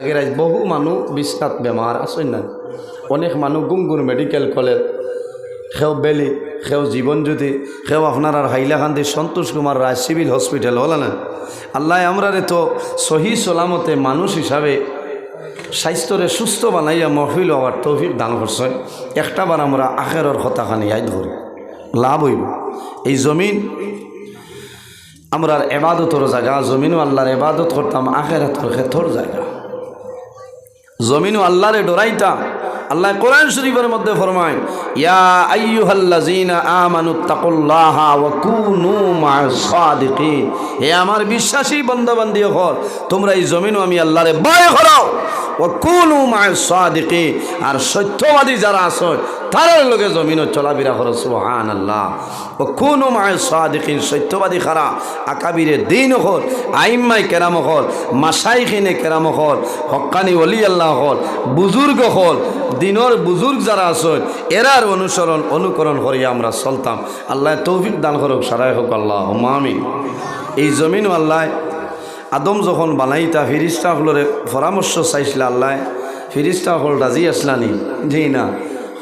লাগে বহু মানুষ বিশ্বনাথ বেমার আসেন না অনেক মানুষ গুমগুর মেডিকেল কলেজ সেও বেলি, সেও জীবনজ্যোতি সেও আপনার আর হাইলাকান্দি সন্তোষ কুমার রায় সিভিল হসপিটাল হল না আল্লাহ আমরারে তো সহি সলামতে মানুষ হিসাবে স্বাস্থ্যরে সুস্থ বানাইয়া মহফিল হওয়ার তৌফিক দান করছেন একটাবার আমরা আখেরর হতাখানি আই ধরি লাভ হইব। এই জমিন আমরার এবাদতর জায়গা জমিনও আল্লাহর এবাদত করতাম আখেরাতর ক্ষেত্রর জায়গা জমিনও আল্লাহরে ডরাইতা, আল্লাহ কোরআন শরীফের মধ্যে ফরমায় হে আমার বিশ্বাসী বান্দাবান্দি হল তোমরা এই জমিনও আমি আল্লাহরে ভয় করো। ওয়া কুনু আর সত্যবাদী যারা আছে তারার লগে জমিনও চলাফেরা করো, সুবহানাল্লাহ। ও কোনো মায়ের সাদিকিন, সত্যবাদী খারা আকাবিরে দিন হল আইম্মাই কেরাম হল মাসাইখিনে কেরাম হল হক্কানি অলি আল্লাহ হল বুজুর্গ হল দিনর বুজুর্গ যারা আছেন এরার অনুসরণ, অনুকরণ করিয়া আমরা চলতাম। আল্লাহ তৌফিক দান করুক, সারাই হোক আল্লাহ মামি এই জমিন আল্লাহ, আদম যখন বানাইতা ফিরিস্তা হলরে পরামর্শ চাইছিল আল্লাহ ফিরিস্তা হল রাজি আসলানি? জি না।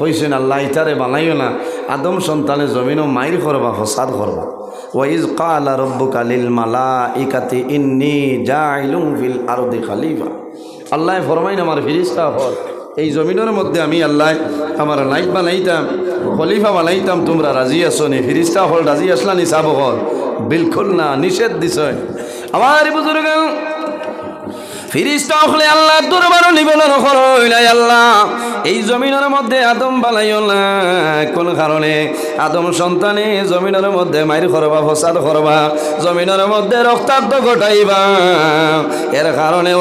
হইছেন আল্লাহ ইতারে বানাইও না। আদম সন্তানে জমিনও মাইর করবা, ফসাদ করবা। ওয়াইজ কালা রব্বু কালিল মালা ইকাতি ইন্নি জাইলুম ফিল আরদি খালিফা। আল্লাহ ফরমাইন, আমার ফিরিস্তা হল এই জমিনের মধ্যে আমি আল্লাহ আমার লাইফ বানাইতাম, খলিফা বানাইতাম, তোমরা রাজি আসো নি? ফিরিস্তা হল রাজি আসলা নি সাব হল বিলকুল না, নিষেধ দিছ। আমার বুজুর্গ আল্লাহ আল্লাহ। এই আদম আদম সন্তানে মধ্যে মধ্যে ঘটাইবা।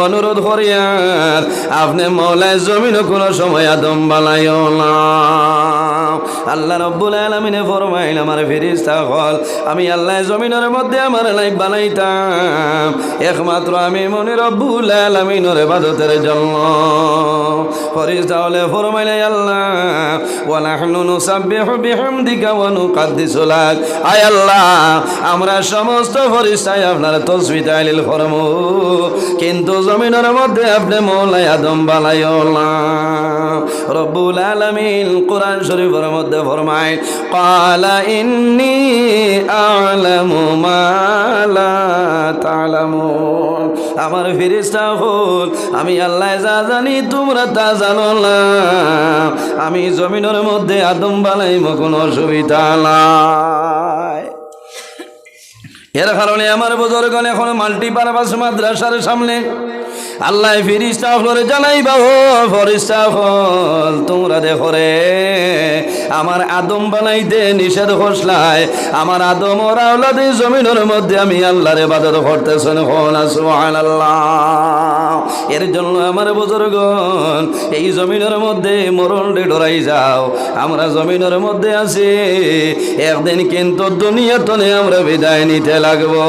অনুরোধ করিয়ার আপনি মৌলায় জমিন কোনো সময় আদম বালাইও আল্লাহ রব্বুল আলমিনে ফরমাইল, আমার ফিরিস্তা হল, আমি আল্লাহ জমিনের মধ্যে আমার লাইফ বানাইতাম। একমাত্র আমি মনে রব্বুল আলমিনের বাদতের জন্য। ফরিস্তা হলে ফরমাইলে, আল্লাহ ওয়ালাহনু বিহামদিকা ওয়া নুকাদ্দিসু লাক। আয় আল্লাহ, আমরা সমস্ত ফরিস্তায় আপনার তাহলিল ফরমু কিন্তু জমিনের মধ্যে আপনি মৌলাই আদম বালাইও না। রব্বুল আলামিন কোরআন শরীফের মধ্যে ফরমায়, ক্বালা ইন্নী আ'লামু মা লা তা'লামুন। আমার ফেরেশতা হল আমি আল্লাহ যা জানি, তোমরা তা জানো না। আমি জমিনের মধ্যে আদম বানাইব, কোনো অসুবিধা নাই। এর কারণে আমার বুজুর্গণ এখন মাল্টিপারপাস মাদ্রাসার সামনে। আল্লাহ ফিরিস্তা হলরে জানাইবা, ও ফরিস্তা হল, তোমরা দেখো রে। আমার আদম বানাইতে নিষেধ হসলায় আমার আদম ওর আওলাদে জমিনের মধ্যে আমি আল্লাহরে বাদত করতেছেন। এর জন্য আমার বুজুর্গণ, এই জমিনের মধ্যে মরণ রে ডরাই যাও। আমরা জমিনের মধ্যে আছি। একদিন কিন্তু দুনিয়া তনে আমরা বিদায় নিতে লাগবো।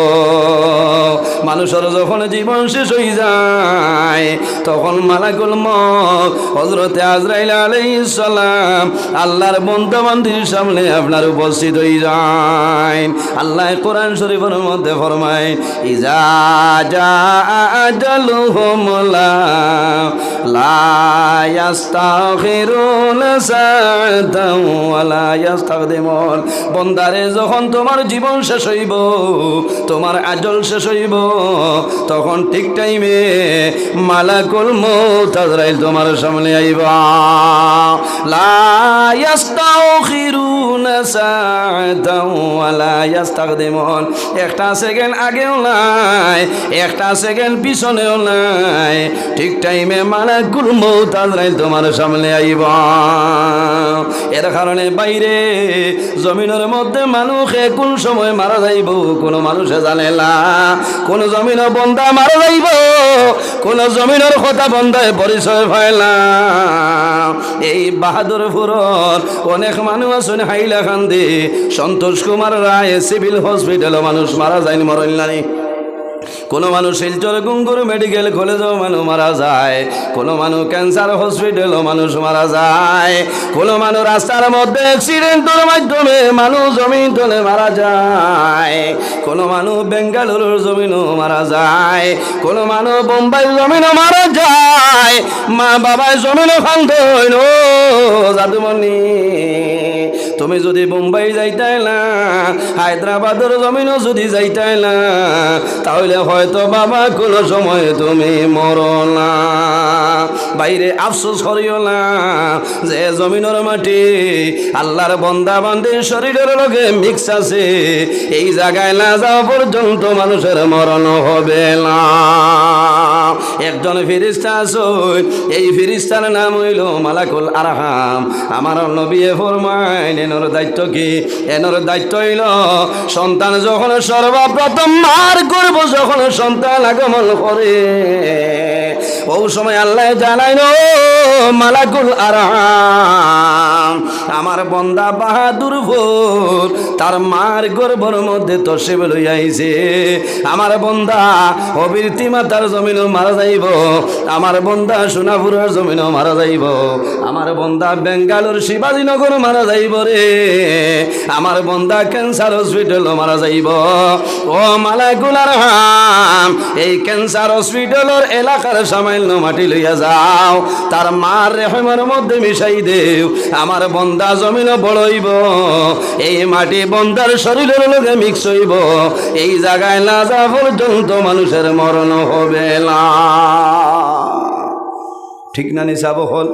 মানুষের যখন জীবন শেষ হয়ে যায়, তখন মালাকুল মত হজরতে আজরাইল আলাইহিস সালাম আল্লাহর বন্ধু বান্ধবীর সামনে আপনার উপস্থিত হয়ে যায়। আল্লাহ কোরআন শরীফের মধ্যে ফরমায় আজালুহুম লা বন্দারে, যখন তোমার জীবন শেষ হইব, তোমার আজল শেষ হইব, তখন ঠিক টাইমে মালাকুল মৌত আজরাইল তোমার সামনে আইবা। লা একটা সেকেন্ড আগেও নাই, একটা সেকেন্ড পিছনেও নাই। ঠিক টাইমে মৌত আজরাইল তোমার সামনে আইবা। এর কারণে বাইরে জমিনের মধ্যে মানুষে কোন সময় মারা যাইব, কোনো মানুষে জানে না। কোন জমিনের বন্ধা মারা যাইব, কোন জমিনের কথা বন্ধায় পরিচয় হয় না। এই বাহাদুরপুরর অনেক মানুষ আছেন হাইলাকান্দি সন্তোষ কুমার রায়, সিভিল হসপিটালও মানুষ মারা যায়নি মরল নানি কোনো মানুষ শিলচর গুঙ্গুর মেডিকেল কলেজেও মানুষ মারা যায়। কোনো মানুষ ক্যান্সার হসপিটালও মানুষ মারা যায়। কোনো মানুষ রাস্তার মধ্যে অ্যাক্সিডেন্টের মাধ্যমে মানুষ জমিন তলে মারা যায়। কোনো মানুষ বেঙ্গালুরুর জমিনও মারা যায়। কোনো মানুষ বোম্বাই জমিনও মারা যায়। মা বাবায় জমিনও খান্ত হইল জাদুমণি। তুমি যদি মুম্বাই যাইতাই না, হায়দ্রাবাদের জমিনও যদি যাইতাই না, তাহলে হয়তো বাবা কোনো সময় তুমি মরো না। বাইরে আফসোস করিও না। যে জমিনের মাটি আল্লাহর বন্দা বান্দির শরীরের লগে মিক্স আছে, এই জায়গায় না যাওয়া পর্যন্ত মানুষের মরণ হবে না। একজন ফিরিস্তা আছে, এই ফিরিস্তার নাম হইল মালাকুল আরহাম। আমার নবীয়ে ফরমাইন, এনর দায়িত্ব কি? এনর দায়িত্ব হইল সন্তান যখন সর্বপ্রথম মার করব, যখন সন্তান আগমন করে। ও সময় আল্লাহ জানাইল মালাকুল আরহাম আমার বন্দা বাহাদুর ভোর, তার মার গর্ভর মধ্যে তসে লইয়াইছে। আমার বন্দা অবীরতি মাতার জমিনও মারা যাইব। আমার বন্দা সোনাপুরের জমিনও মারা যাইব। আমার বন্দা বেঙ্গালোর শিবাজীনগর মারা যাইব রে। আমার বন্দা ক্যান্সার হসপিটালও মারা যাইব। ও মালাকুলার হাম এই ক্যান্সার হসপিটালের এলাকার সামান্য মাটি লইয়া যাও, তার মার রেহমের মধ্যে মিশাই দেও। আমার বন্দা জমিন বড়ইব, এই মাটি বন্দার শরীরের লোকে মিক্স হইব। এই জায়গায় না যা পর্যন্ত মানুষের মরণ হবে না। ঠিক না নিসাব হল?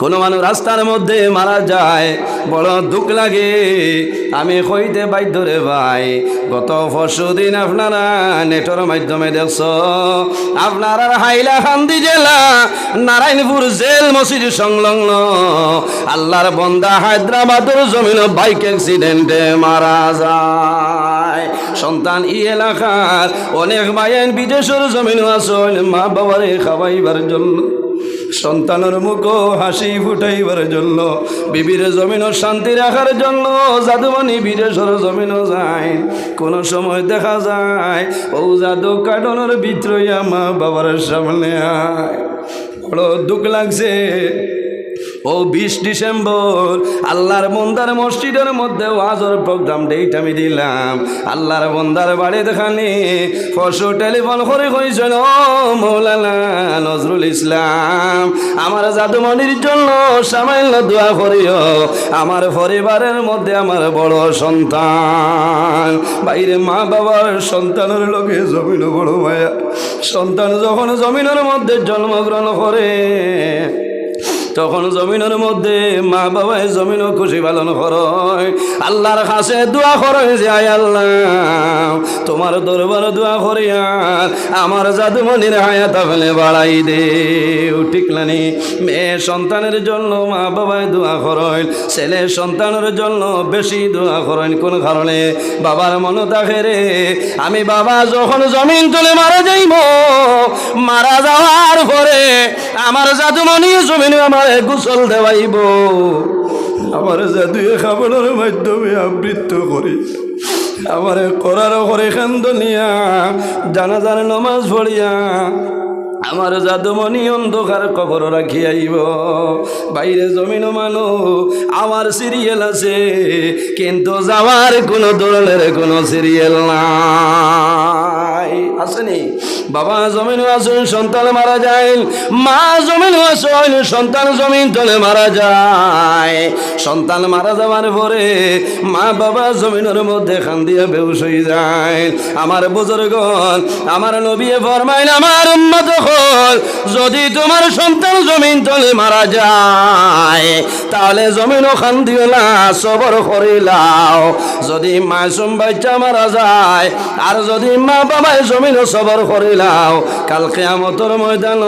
কোনো মানুষ রাস্তার মধ্যে মারা যায়, বড় দুঃখ লাগে। আমি কইতে বাধ্য রে ভাই, গত পরশু দিন আপনারা নেটর মাধ্যমে দেখছ, আপনার হাইলা খান্দি জেলা, নারায়ণপুর জেল মসজিদ সংলগ্ন। আল্লাহর বন্দা হায়দ্রাবাদের জমিন বাইক অ্যাক্সিডেন্টে মারা যায়। সন্তান ই এলাকার অনেক মায়ের বিদেশের জমিন আসল মা বাবারে খাওয়াইবার জন্য। সন্তানের মুখ হাসি ফুটাইবার জন্য, বিবির জমিন শান্তি রাখার জন্য, জাদুমণি বিদেশর জমিন যায়। কোন সময় দেখা যায়, ও জাদু কাটনের ভিতরে আমার বাবার সামনে আয়। বড় দুঃখ লাগছে ও বিশ ডিসেম্বর, আল্লাহর বন্দার মসজিদের মধ্যে ওয়াজর প্রোগ্রাম ডেট আমি দিলাম। আল্লাহর বন্দার বাড়ি দেখানি পরশু টেলিফোন করে ও মৌলানা নজরুল ইসলাম, আমার জাদুমণির জন্য সামান্য দোয়া করিও। আমার পরিবারের মধ্যে আমার বড় সন্তান। বাইরে মা বাবার সন্তানের লোকে জমিন বড় মায়া। সন্তান যখন জমিনের মধ্যে জন্মগ্রহণ করে তখন জমিনের মধ্যে মা বাবায় জমিনও খুশি পালন করয় আল্লাহর কাছে দোয়া করে যে, আয় আল্লাহ, তোমার দরবার দোয়া করিয়া আমার জাদুমনির হায়াত ফেলে বাড়াই দে ঠিক মেয়ে সন্তানের জন্য মা বাবায় দোয়া করেন, ছেলে সন্তানের জন্য বেশি দোয়া করেন। কোন কারণে? বাবার মনে থাকে রে, আমি বাবা, যখন জমিন তুলে মারা যাইব, মারা যাওয়ার পরে আমার জাদুমণি জমিন আমার গোসল দেওয়াইব। আমার জাদুয়ে খাবারের মাধ্যমে আবৃত্ত করি, আমার করার করে খান্দনিয়া জানাজার নমাজ পড়িয়া আমার জাদুমণি অন্ধকার কবর রাখি আইব। বাইরে জমিন মানো, আমার সিরিয়াল আছে, কিন্তু যাওয়ার কোনো দলের কোনো সিরিয়াল নাই। আসেনি বাবা, জমিন আসুন সন্তান মারা যায়, মা জমিন আসুন সন্তান জমিন তলে মারা যায়। সন্তান মারা যাওয়ার পরে মা বাবা জমিনের মধ্যে খান দিয়ে বেউস হয়ে যায়। আমার বুজুর্গণ, আমার নবী ফরমাইন, আমার উম্মত হল যদি তোমার সন্তান জমিন তলে মারা যায়, তাহলে জমিনও খান দিও না সবর করিলাও যদি মাসুম বাচ্চা মারা যায়, আর যদি মা বাবায় জমিনও সবর করিলাও কালকে আমতর ময়দান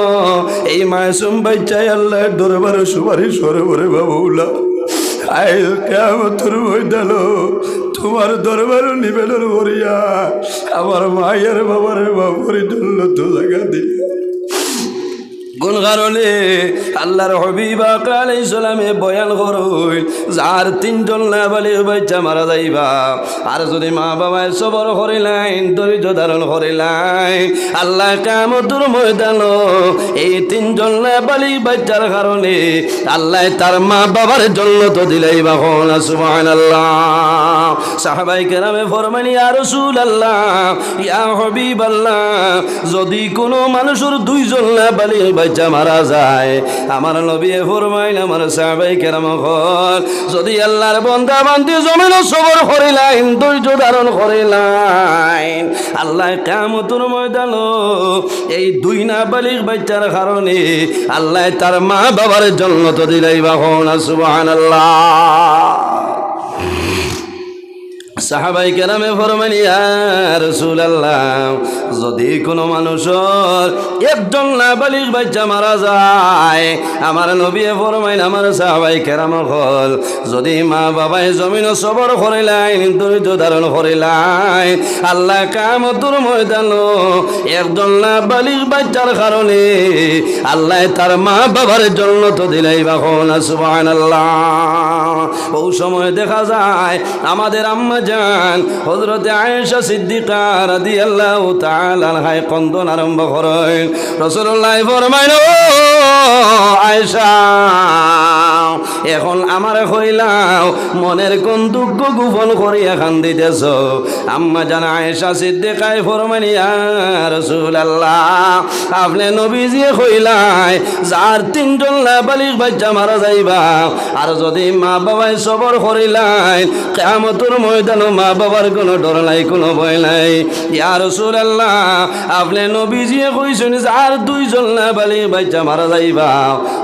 এই মাসুম বাচ্চাই আল্লাহ দরবারে সুপারিশ করে বলে বাবুলা আই কেমতর ময়দান তোমার দরবার নিবেদন করিয়া আমার মায়ের বাবার বাবুর জন্য তো জায়গা দিল কোন কারণে আল্লাহর হবিব আলাই সালামে বয়ান করুন, যার তিনজন না বলে বাচ্চা মারা যাইবা। আর যদি মা বাবায় সবর করিলাইন ধৈর্য ধারণ করিলাইন আল্লাহ কামতুর ময়দান এই তিনজন না বালি বাচ্চার কারণে আল্লাহ তার মা বাবার জন্য তো দিলাই বাহন সুবহান আল্লাহ সাহাবাই কেরামে ফরমানি আর রসুল আল্লাহ ইয়া হবিব আল্লাহ যদি কোনো মানুষের দুইজন না বালি বাচ্চা মারা যায়। আমার নবী ফরমাইন আমার সাহাবাই কেরাম হল, যদি আল্লাহর বন্দা বান্দি জমিন সবর করিলাইন ধৈর্য ধারণ করিলাইন আল্লাহ কামতুর ময়দান এই দুই না বালিক বাচ্চার কারণে আল্লাহ তার মা বাবার জন্য তো দিলাই বাহন সুবহানাল্লাহ। সাহাবাই কেরামে ফরমান ইয়ার আল্লাহ যদি কোনো মানুষের একজন নাবালিক বাচ্চা মারা যায়, আমার নবী ফরমাইন, আমার সাহাবাই কেরাম হল, যদি মা বাবাই জমিন সবর করিলাইন ধৈর্য ধারণ করিলাইন আল্লাহ কামতুর ময়দান একজন নাবালিক বাচ্চার কারণে আল্লাহ তার মা বাবার জন্য তো দিলাই বাখন সুবহানাল্লাহ। ও সময় দেখা যায়, আমাদের আম্মা যান হজরতে আয়েশা সিদ্দিকা রাদি আল্লাহ তালায় কন্দন আরম্ভ করেন। রসুল্লাহ ফরমাইন আয়েশা, এখন আমার হইলাও মনের কোন দুঃখ গোপন করিয়া খান দিতেছ আম্মা জান আয়েশা সিদ্দিকায় ফরমাইয়া রসুল আল্লাহ আপনি নবীজি হইলাই, যার তিনজন লাবালিক বাচ্চা মারা যাইবা, আর যদি মা বাবাই সবর করিলাই কেমতর ময়দান মা বাবার কোনো ডর নাই, কোনো ভয় নাই। ইয়ার রসুল আল্লাহ আপনি নবীজিয়ে কইছেন আর দুইজন না বালি বাচ্চা মারা যাইবা।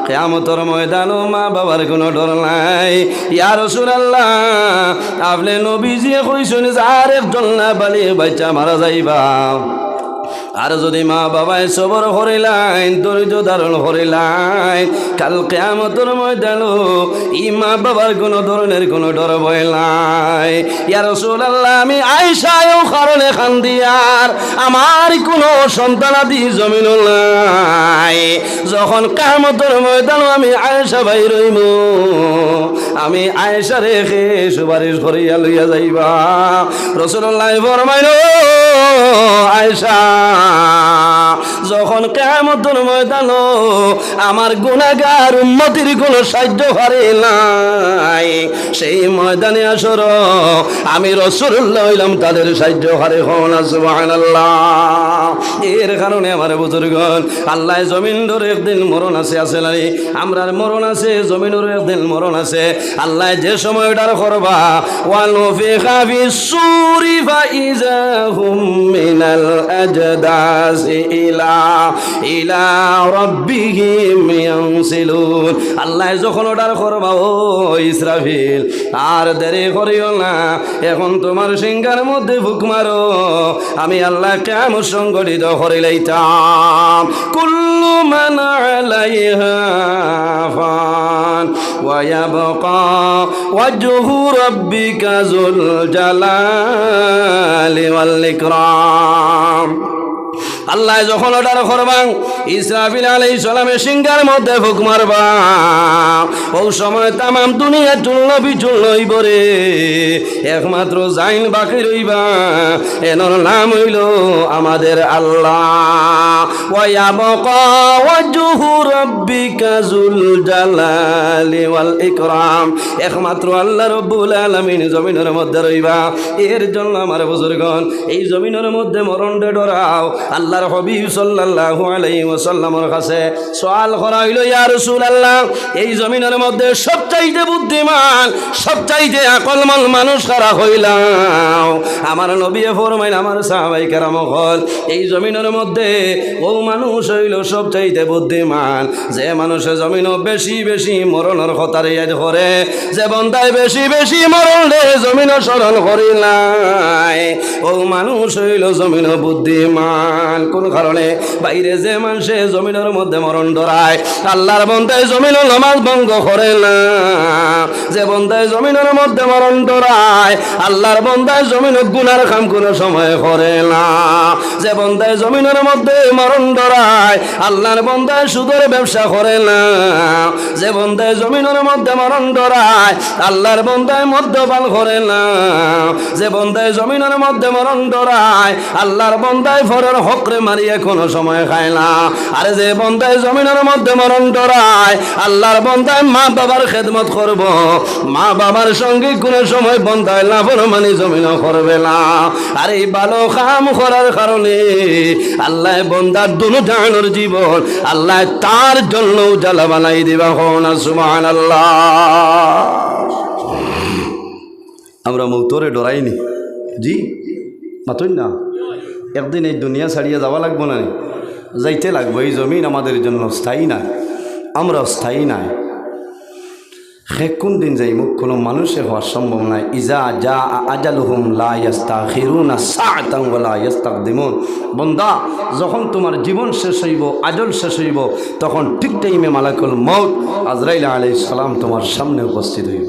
কেমতর ময়দান মা বাবার কোনো ডর নাই। ইয়ার রসুল আল্লাহ আপনি নবীজিয়ে কইছেন আর একজন না বালি বাচ্চা মারা যাইবা। আর যদি মা বাবায় সবর হরিলাইন ধৈর্য ধারণ হরিলাইন কাল কেমতর ময়দান ই মা বাবার কোনো ধরনের কোনো ডর ভয় নাই। ইয়ার আল্লাহ আমি আইসায়ও কারণে খান দিয়ার আমার কোনো সন্তানাদি জমিন যখন কামতর ময়দান আমি আয়েশা ভাই রইব আমি আয়েশা রেখে সুপারিশ করিয়া লইয়া যাইবা। রসুল্লাহ ফরমাইন আয়েশা যখন কেমতর ময়দান আমার গুণাগার উন্নতির কোনো সাহায্য হারে নাই, সেই ময়দানে আসর আমি রসুল্লাহ তাদের সাহায্য হারে এর কারণে আমার বুজুর্গন আল্লাহ জমিন ধরে একদিন মরণ আছে আছে নাই? আমরার মরণ আছে জমিনের একদিন মরণ আছে। আল্লাহ যে সময়টার করবা ওয়াল ফি সুরি ফাইজা হুম মিনাল আজদাস ইলা ইলা রাব্বিহিম ইয়ানসিলুন আল্লাহ যখন অর্ডার করবা ও ইসরাফিল আর দেরি করিও না এখন তোমার সিংহার মধ্যে ফুক মারো আমি আল্লাহ কেমন সংগঠিত করিলাইতাম কুল্লু মান আলাইহা ফান ويبقى وجه ربك ذو الجلال والإكرام আল্লাহ যখন অর্ডার করবাং, ইসরাফিল আলাই সালামের সিংহার মধ্যে ফুক মারবা। ও সময় তামাম দুনিয়া চুল্ল বিচুল লইব রে। একমাত্র জাইন বাকি রইবা। এনর নাম হইল আমাদের আল্লাহ। ইকরাম। একমাত্র আল্লাহ রব্বুল আলামিন জমিনের মধ্যে রইবা। এর জন্য আমার বুজুর্গণ, এই জমিনের মধ্যে মরণ ডরাও। আল্লাহর হবিব সাল্লাল্লাহু আলাইহি ওয়াসাল্লামের কাছে সওয়াল করা হইল, ইয়া রাসূলুল্লাহ, এই জমিনের মধ্যে সবচাইতে বুদ্ধিমান, সবচাইতে আকলমান মানুষ কারা হইলাম? আমার নবী ফরমাইন আমার সাহাবাই কেরাম হল, এই জমিনের মধ্যে ও মানুষ হইল সবচাইতে বুদ্ধিমান। যে মানুষে জমিন বেশি বেশি মরণের কথারে করে, যে বন্ধায় বেশি বেশি মরণ রে জমিন স্মরণ করিলাই ও মানুষ হইল জমিন বুদ্ধিমান কোন কারণে বাইরে যে মানুষে জমিনের মধ্যে মরণ ধরায় আল্লাহর বন্ধায় জমিন নমাজ ভঙ্গ করে না। যে বন্ধায় জমিনের মধ্যে মরণ ধরায় আল্লাহর বন্ধায় জমিন গুনার কাম কোনো সময় করে না। যে বন্ধায় জমিনের মধ্যে মরণ ধরায় আল্লাহর বন্ধায় সুদের ব্যবসা করে না। যে বন্ধায় জমিনের মধ্যে মরণ ধরায় আল্লাহর বন্ধায় মদ্যপান করে না। যে বন্ধায় জমিনের মধ্যে মরণ ধরায় আল্লাহর বন্ধায় ফরের হক করে মারিয়ে কোনো সময় খায় না। আরে যে বন্ধায় জমিনের মধ্যে মরণ ডরায়, আল্লাহর বন্ধায় মা বাবার খেদমত করব। মা বাবার সঙ্গে কোনো সময় বন্ধায় লাভরমানি জমিনও করবে না। আর এই ভালো কাম করার কারণে আল্লাহ বন্দার দুনো জানোর জীবন, আল্লাহ তার জন্য জ্বালা বানাই দিবা হন সুমান আল্লাহ আমরা মৌতরে ডরাইনি। জি? মাতুন না। একদিন এই দুনিয়া ছাড়িয়ে যাওয়া লাগবো না যাইতে লাগবো, এই জমিন আমাদের জন্য স্থায়ী নাই, আমরা স্থায়ী নাই। সে কোন দিন যাই মুখ কোনো মানুষে হওয়া সম্ভব নাই। ইজা যা আজালুহুম লা ইয়াস্তাখিরুনা সাআতান ওয়া লা ইয়াস্তাকদিমুন। বন্দা, যখন তোমার জীবন শেষ হইব, আজল শেষ হইব, তখন ঠিক টাইমে মালাকুল মউত আজরাইল আলাইহিস সালাম তোমার সামনে উপস্থিত হইব।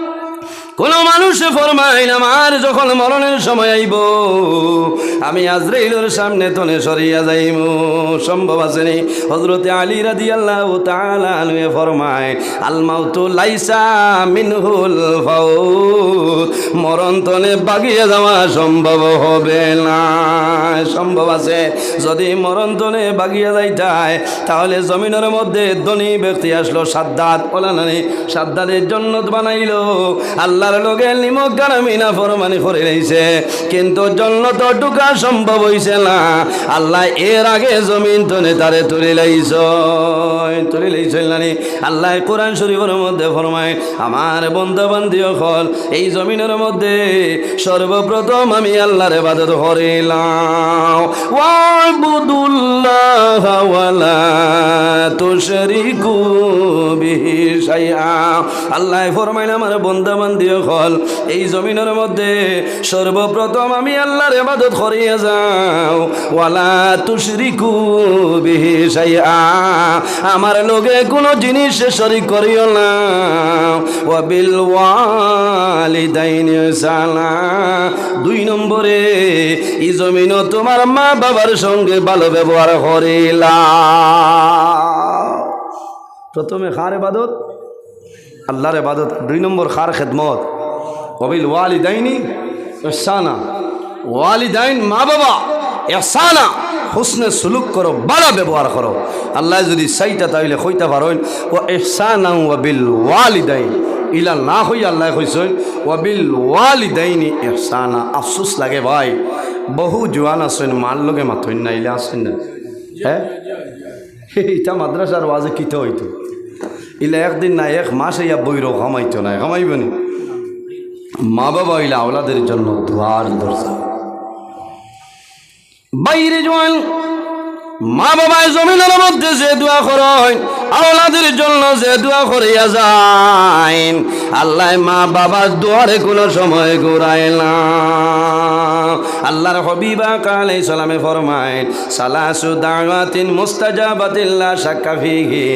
কোন মানুষে ফরমাইন আমার যখন মরণের সময় আইব, আমি আজরাইলের সামনে তনে সরিয়া যাইব। সম্ভব আছে নি? হজরতে আলী রাদি আল্লাহ তালুয়ে ফরমায় আলমাউ তো লাইসা মিনহুল ফাউত, মরণ তনে বাগিয়ে যাওয়া সম্ভব হবে না। সম্ভব আছে, যদি মরণ তনে বাগিয়ে যাইতায়, তাহলে জমিনের মধ্যে ধনী ব্যক্তি আসলো সাদ্দাত ওলা নানি সাদ্দাতের জন্য বানাইলো। আল্লাহর লোকে নিমক গারামিনা ফরমানি করে রয়েছে কিন্তু জন্য তো ঢুকা সম্ভব হইছে না। আল্লাহ এর আগে জমিন তনে তারে তুলে লাইছ। তুলে লাইছিল নানি। আল্লাহ কোরআন শরীফের মধ্যে ফরমায়, আমার বন্ধু বান্ধব হল এই জমিনের মধ্যে সর্বপ্রথম আমি আল্লাহর বাদত হরিলাম ওয়াবুদুল্লাহ ওয়ালা তুশরিকু বিহি শাইআ। আল্লাহ ফরমাইল, আমার বন্ধু বান্ধব হল এই জমিনের মধ্যে সর্বপ্রথম আমি আল্লাহর ইবাদত করিয়া যাও। ওয়ালা তুশরিকু বিহি শাইআ, আমার লগে কোনো জিনিস শরীক করিও না। ওয়া বিল ওয়ালিদাইনি সালা, দুই নম্বরে, এই জমিনও তোমার মা বাবার সঙ্গে ভালো ব্যবহার করিলা। প্রথমে খার এবাদত আল্লাহর এবাদত দুই নম্বর খার খেদমত। কবিল ওয়ালিদাইনি এহসানা ওয়ালিদাইন মা বাবা এহসানা হুসনে সুলুক করো ভালো ব্যবহার করো। আল্লাহ যদি চাইটা তাইলে কইতে পারেন, ও এহসানা ওয়াবিল ওয়ালিদাইন। ইলা না হই আল্লাহ কইছেন, ওয়াবিল ওয়ালিদাইনি এহসানা আফসোস লাগে ভাই। বহু জোয়ান আছেন, মার লগে মাথইন না, ইলা আছেন না। হ্যাঁ? ইটা মাদ্রাসার ওয়াজে কিতে হইতো? ইলা একদিন না, এক মাস ইয়া বইর ঘামাইতো না, ঘামাইব নি? মা বাবা ইলা আওলাদের জন্য দুয়ার দরজা। বাইরে জোয়ান, মা বাবায় জমিনের মধ্যে যে দোয়া করেন আওলাদের জন্য যে দোয়া করিয়া যায় আল্লাহ মা বাবার দোয়ারে কোনো সময় ঘুরায় না। আল্লাহর হবিবা কালে সালামে ফরমায় সালাসু দাওয়াতিন মুস্তাজাবাতিল্লা শাক্কা ফিহি,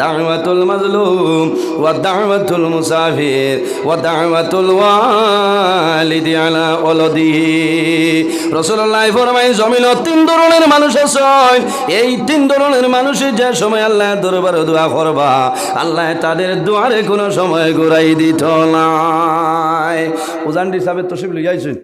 দাওয়াতুল মাজলুম ওয়া দাওয়াতুল মুসাফির ওয়া দাওয়াতুল ওয়ালিদি আলা ওয়ালাদিহি রাসূলুল্লাহ ফরমায় জমিনত তিন ধরনের মানুষ আছে এই তিন ধরনের মানুষের যে সময় আল্লাহ দরবারে দোয়া করবা। আল্লাহ তাদের দোয়ারে কোনো সময় ঘুরাই দিত না উজান হিসাবে তসিব লইয়াইছেন।